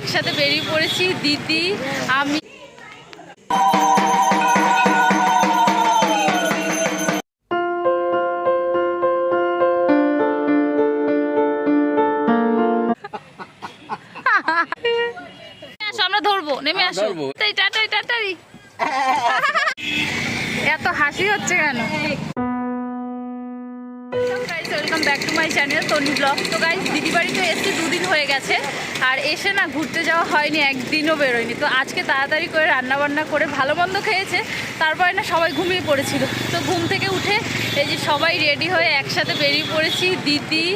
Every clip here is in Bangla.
একসাথে বেরিয়ে পড়েছি দিদি আমি। আমরা ধরবো নেমে আসো। ধরবো। তাই টাটাই টাটাই। এত হাসি হচ্ছে কেন? Welcome back to my channel Toni blog তো গাইজ দিদি বাড়িতে এসছি দুদিন হয়ে গেছে, আর এসে না ঘুরতে যাওয়া হয়নি, একদিনও বেরোয়নি। তো আজকে তাড়াতাড়ি করে রান্না বান্না করে ভালো মন্দ খেয়েছে, তারপরে না সবাই ঘুমিয়ে পড়েছিল। তো ঘুম থেকে উঠে এই যে সবাই রেডি হয়ে একসাথে বেরিয়ে পড়েছি, দিদি,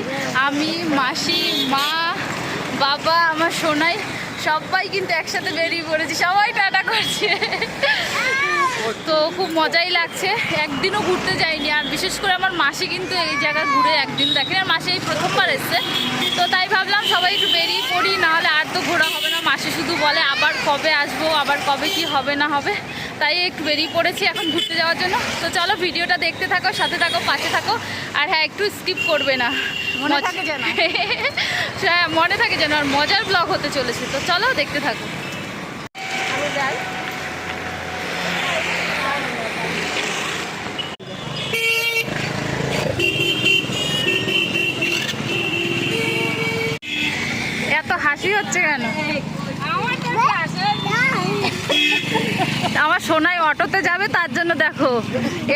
আমি, মাসি, মা, বাবা, আমার সোনাই, সবাই কিন্তু একসাথে বেরিয়ে পড়েছি। সবাই টাটা করছে। তো খুব মজাই লাগছে। একদিনও ঘুরতে যাইনি আর বিশেষ করে আমার মাসি কিন্তু এই জায়গা ঘুরে একদিন দেখেনি আর মাসি এই প্রথমবার এসছে। তো তাই ভাবলাম সবাই একটু বেরিয়ে পড়ি নাহলে আর তো ঘোরা হবে না। মাসি শুধু বলে আবার কবে আসব আবার কবে কি হবে না হবে। তাই একটু বেরিয়ে পড়েছি এখন ঘুরতে যাওয়ার জন্য। তো চলো ভিডিওটা দেখতে থাকো সাথে থাকো পাশে থাকো। আর হ্যাঁ একটু স্কিপ করবে না। মনে থাকে যেন। হ্যাঁ মনে থাকে যেন আর মজার ব্লগ হতে চলেছে। তো চলো দেখতে থাকো।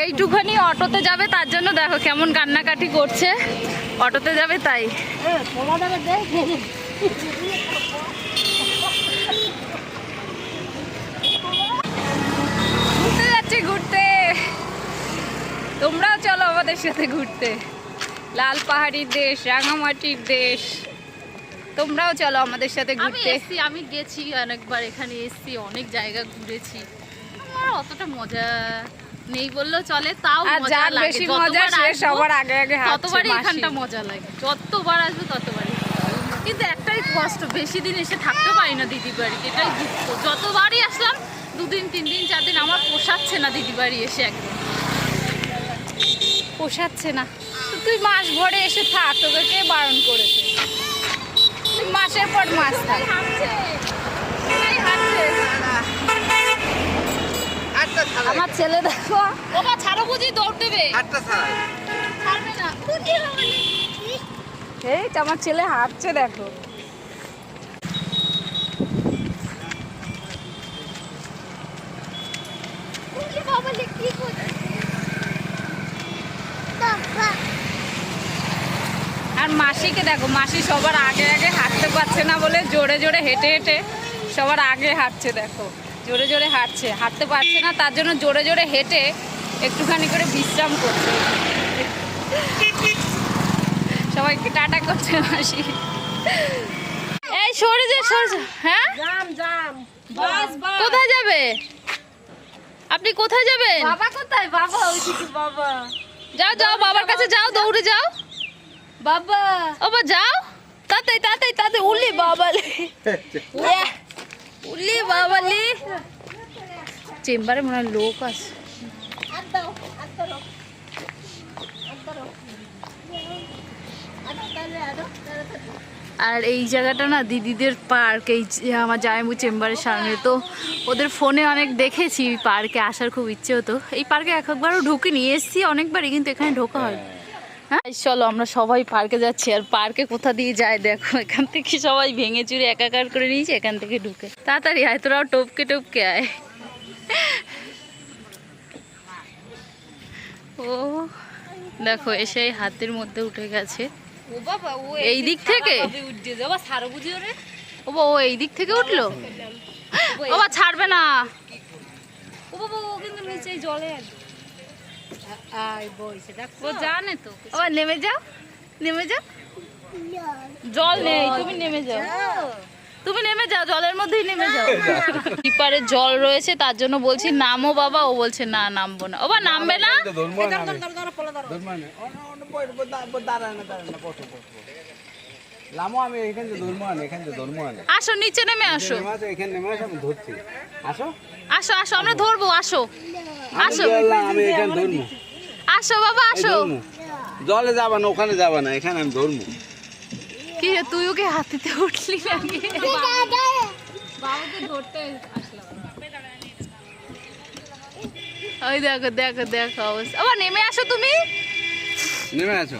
এইটুখানি অটোতে যাবে তার জন্য দেখো কেমন কান্নাকাটি করছে। অটোতে যাবে তাই। ঘুরতে যাচ্ছে ঘুরতে। তোমরাও চলো আমাদের সাথে ঘুরতে। লাল পাহাড়ির দেশ রাঙামাটির দেশ। তোমরাও চলো আমাদের সাথে ঘুরতে। এসছি আমি গেছি অনেকবার এখানে এসছি অনেক জায়গা ঘুরেছি। আমার অতটা মজা নেই বললেও চলে তাও মজা লাগে। বেশি মজা সে সবার আগে আগে ততবারই এখানটা মজা লাগে। যতবার আসব ততবারই। কিন্তু একটাই কষ্ট বেশি দিন এসে থাকতে পারি না দিদি বাড়িতে এটাই দুঃখ। যতবারই আসলাম দুদিন তিন দিন চার দিন আমার পোষাচ্ছে না দিদি বাড়ি এসে একদম। পোষাচ্ছে না। তো তুই মাস ভরে এসে থাক তোকে কে বারণ করেছে? মাসের পর মাস থাক। আমার ছেলে দেখো। বাবা ছাড়ো বুঝি দৌড় দেবে। হাতটা ছাড়বে না। এই তো আমার ছেলে হাঁটছে দেখো। আর মাসিকে দেখো মাসি সবার আগে আগে হাঁটতে পারছে না বলে জোরে জোরে হেঁটে হেঁটে সবার আগে হাঁটছে দেখো। জোরে জোরে হাঁটছে হাঁটতে পারছে না তার জন্য জোরে জোরে হেঁটে একটুখানি করে বিশ্রাম করছে। সবাইকে টাটা করছে মাসি। এই সরে যে সরে হ্যাঁ? জাম জাম। বাস বাস। কোথায় যাবে? আপনি কোথায় যাবেন? বাবা কোথায়? বাবা ওইদিকে বাবা। যাও যাও বাবার কাছে যাও দৌড়ে যাও। বাবা। ও বা যাও। তাড়াতাড়ি তাড়াতাড়ি তাড়াতাড়ি উল্লি বাবালে বাবালে চেম্বারে মনে হয় লোক আছে আরও এই জায়গাটা না দিদিদের পার্ক এই আমার জামাইবু চেম্বারের সামনে তো ওদের ফোনে অনেক দেখেছি পার্কে আসার খুব ইচ্ছে হতো এই পার্কে এক একবারও ঢুকিনি এসছি অনেকবারই কিন্তু এখানে ঢোকা হয় হ্যাঁ? চলো আমরা সবাই পার্কে যাচ্ছি। আর পার্কে কোথা দিয়ে যায় দেখো এখান থেকে সবাই ভেঙে চুরে একাকার করে নিয়েছে এখান থেকে ঢুকে। তাড়াতাড়ি আয় তোরাও টপকে টপকে আয়। ও দেখো এসে হাতের মধ্যে উঠে গেছে। ও এই দিক থেকে? বাবা ও ও এই দিক থেকে উঠল? ও বা ছাড়বে না। ও বাবা ও কিন্তু নিচে জলে ও জানে তো ও নেমে যাও নেমে যাও জল নেই তুমি নেমে যাও তুমি নেমে যাও জলের মধ্যেই নেমে যাও কিপারে জল রয়েছে তার জন্য বলছি নামো বাবা ও বলছে না নামবো না ও বা নামবে না আমি এখানে ধর্ম আনে এখানে ধর্ম আনে আসো নিচে নেমে আসো আসো, আসো আসো আসো আসো আমরা ধরবো আসো আসো। বললাম, আমি এখানে ধরবো আসো বাবা আসো। জলে যাবা না ওখানে যাবা না এখানে আমি ধরবো কি রে, তুইও কি হাতিতে উঠলি নাকি? করতে আসলাম। ওই দেখো দেখো দেখো অবস্থা। আবার নেমে আসো তুমি। নেমে আছো।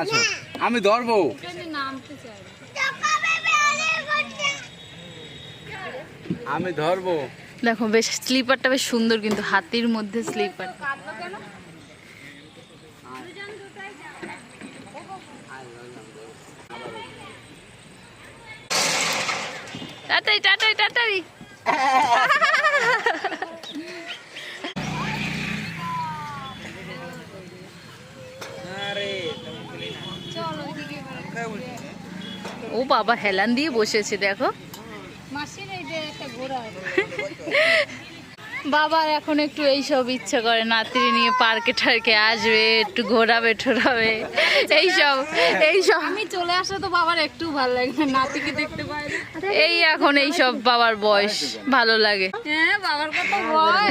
আছো আমি ধরবো। আমি ধরবো। দেখো, বেশ স্লিপারটা বেশ সুন্দর কিন্তু, হাতির মধ্যে স্লিপার টাটাই টাটাই টাটাই ও বাবা, হেলান দিয়ে বসেছে, দেখো। ঘোড়া বাবার এখন একটু এইসব ইচ্ছে করে নাতি নিয়ে পার্কে টার্কে আসবে একটু ঘোরাবে ঠোরাবে এইসব এইসব। আমি চলে আসা তো বাবার একটু ভালো লাগে নাতিকে দেখতে পাই এই এখন এইসব বাবার বয়স ভালো লাগে। হ্যাঁ বাবার কথা বল।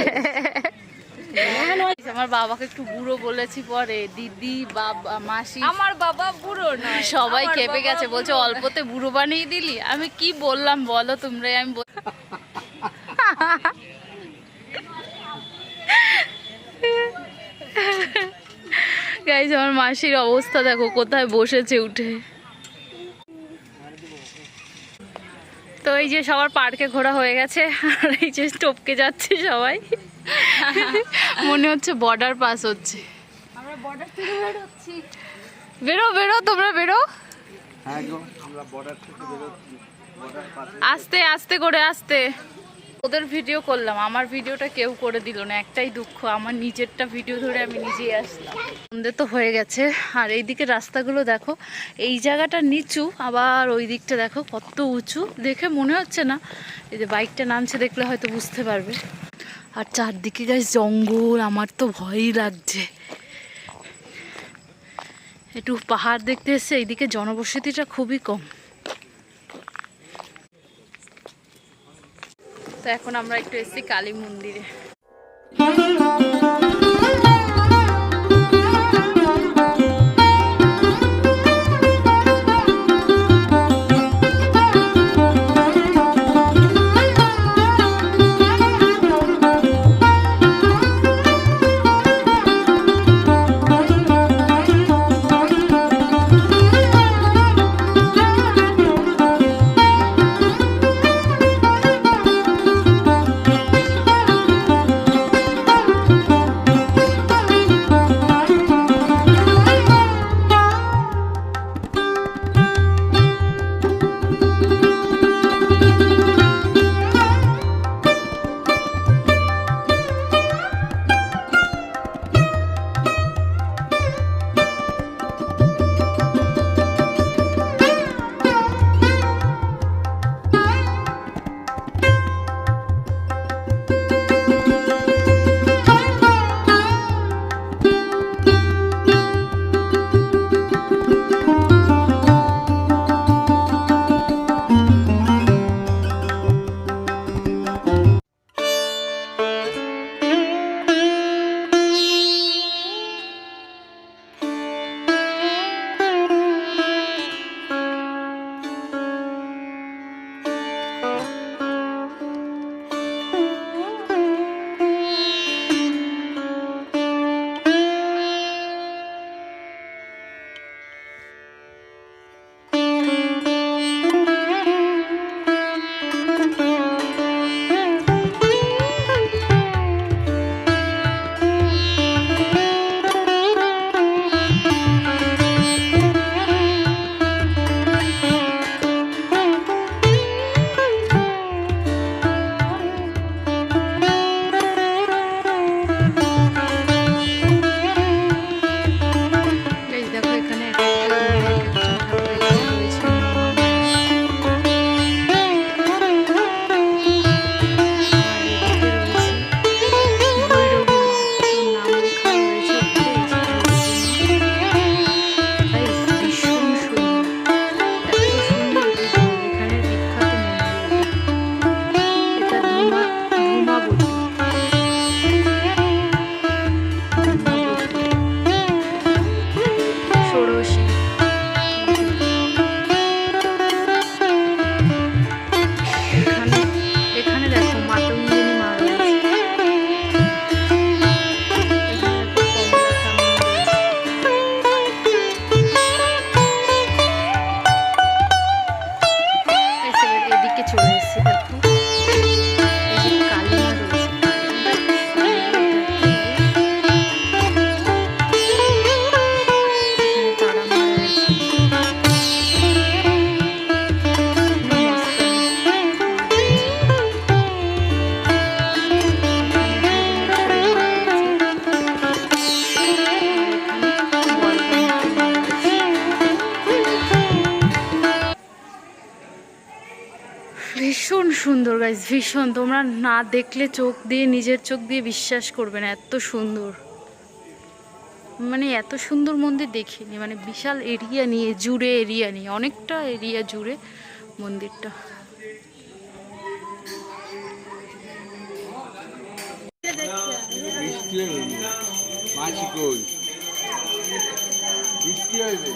আমার বাবাকে একটু বুড়ো বলেছি পরে দিদি বাবা মাসি। আমার বাবা বুড়ো নয় সবাই কেঁপে গেছে বলছে অল্পতে বুড়ো বানিয়ে দিলি। আমি কি বললাম বলো তোমরা আমি বল- গাইজ আমার মাসির অবস্থা দেখো কোথায় বসেছে উঠে। তো এই যে সবার পার্কে ঘোরা হয়ে গেছে আর এই যে টপকে যাচ্ছে সবাই। মনে হচ্ছে বর্ডার পাস হচ্ছে। আমরা বর্ডার থেকে বেরোচ্ছি। বেরো বেরো তোমরা বেরো। হ্যাঁ গো আমরা বর্ডার থেকে বেরোচ্ছি। বর্ডার পাশে আস্তে আস্তে করে আস্তে। ওদের ভিডিও করলাম, আমার ভিডিওটা কেউ করে দিল না, একটাই দুঃখ, আমার নিজেরটা ভিডিও ধরে আমি নিজেই আসলাম। সন্ধে তো হয়ে গেছে, আর এই এইদিকে রাস্তাগুলো দেখো, এই জায়গাটা নিচু, আবার ওই দিকটা দেখো কত উঁচু, দেখে মনে হচ্ছে না, এই যে বাইকটা নামছে দেখলে হয়তো বুঝতে পারবে। আর চারদিকে গাছ জঙ্গল, আমার তো ভয়ই লাগছে। একটু পাহাড় দেখতে এসছে এইদিকে জনবসতিটা খুবই কম। তো এখন আমরা একটু এসেছি কালী মন্দিরে। ভীষণ সুন্দর গাইজ ভীষণ। তোমরা না দেখলে চোখ দিয়ে, নিজের চোখ দিয়ে বিশ্বাস করবে না, এত সুন্দর। মানে এত সুন্দর মন্দির দেখিনি মানে বিশাল এরিয়া নিয়ে, জুড়ে এরিয়া নিয়ে, অনেকটা এরিয়া জুড়ে মন্দিরটা। বৃষ্টি হইবে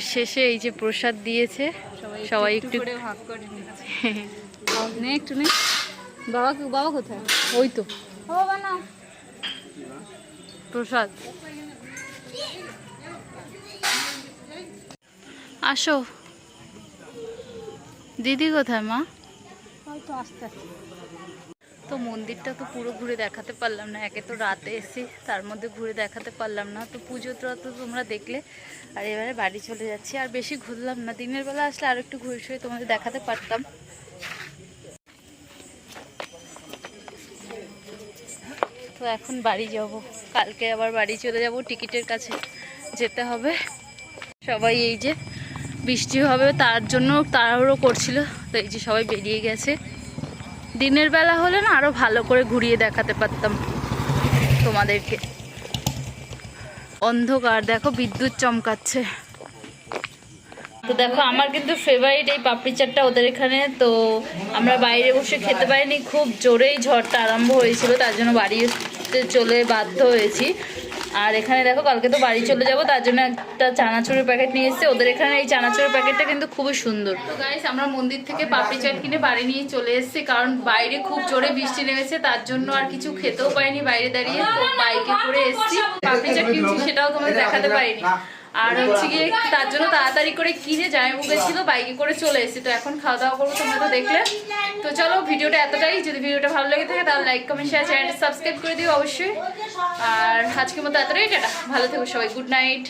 পুজোর শেষে এই যে প্রসাদ দিয়েছে সবাই একটু ভাগ করে নে একটু নে। বাবা বাবা কোথায়? ওই তো। বাবা না প্রসাদ। আসো। দিদি কোথায় মা? হয়তো আস্তে আস্তে। তো মন্দিরটা তো পুরো ঘুরে দেখাতে পারলাম না। একে তো রাতে এসে তার মধ্যে ঘুরে দেখাতে পারলাম না। তো পুজো তো তো তোমরা দেখলে। আর এবারে বাড়ি চলে যাচ্ছি। আর বেশি ঘুরলাম না। দিনের বেলা আসলে আর একটু ঘুরে শুয়ে তোমাদের দেখাতে পারতাম। তো এখন বাড়ি যাব। কালকে আবার বাড়ি চলে যাব। টিকিটের কাছে যেতে হবে। সবাই এই যে বৃষ্টি হবে, তার জন্য তাড়াহুড়ো করছিল। তো এই যে সবাই বেরিয়ে গেছে। দিনের বেলা হলে না আরও ভালো করে ঘুরিয়ে দেখাতে পারতাম তোমাদেরকে। অন্ধকার, দেখো বিদ্যুৎ চমকাচ্ছে। তো দেখো, আমার কিন্তু ফেভারিট এই পাপড়ি চাটটা ওদের এখানে। তো আমরা বাইরে বসে খেতে পারিনি, খুব জোরেই ঝড়টা আরম্ভ হয়েছিল, তার জন্য বাড়িতে চলে বাধ্য হয়েছি। আর এখানে দেখো, কালকে তো বাড়ি চলে যাব, তার জন্য একটা চানাচুরের প্যাকেট নিয়ে এসেছে। ওদের এখানে এই চানাচুরের প্যাকেটটা কিন্তু খুবই সুন্দর। তো গাইস আমরা মন্দির থেকে পাপড়ি চাট কিনে বাড়ি নিয়ে চলে এসেছি, কারণ বাইরে খুব জোরে বৃষ্টি নেমেছে, তার জন্য আর কিছু খেতেও পাইনি, বাইরে দাঁড়িয়ে বাইকে করে এসেছি। পাপড়ি চাট কিনছি, সেটাও তোমাদের দেখাতে পারিনি। আর হচ্ছে গিয়ে তার জন্য তাড়াতাড়ি করে কিনে মুখে ছিল, বাইকে করে চলে এসেছি। তো এখন খাওয়া দাওয়া করব তোমরা তো দেখলে। তো চলো ভিডিওটা এতটাই। যদি ভিডিওটা ভালো লেগে থাকে তাহলে লাইক কমেন্ট শেয়ার চ্যানেলটা সাবস্ক্রাইব করে দিও অবশ্যই। আর আজকের মতো এতটাই, টাটা। ভালো থেকো সবাই। Good night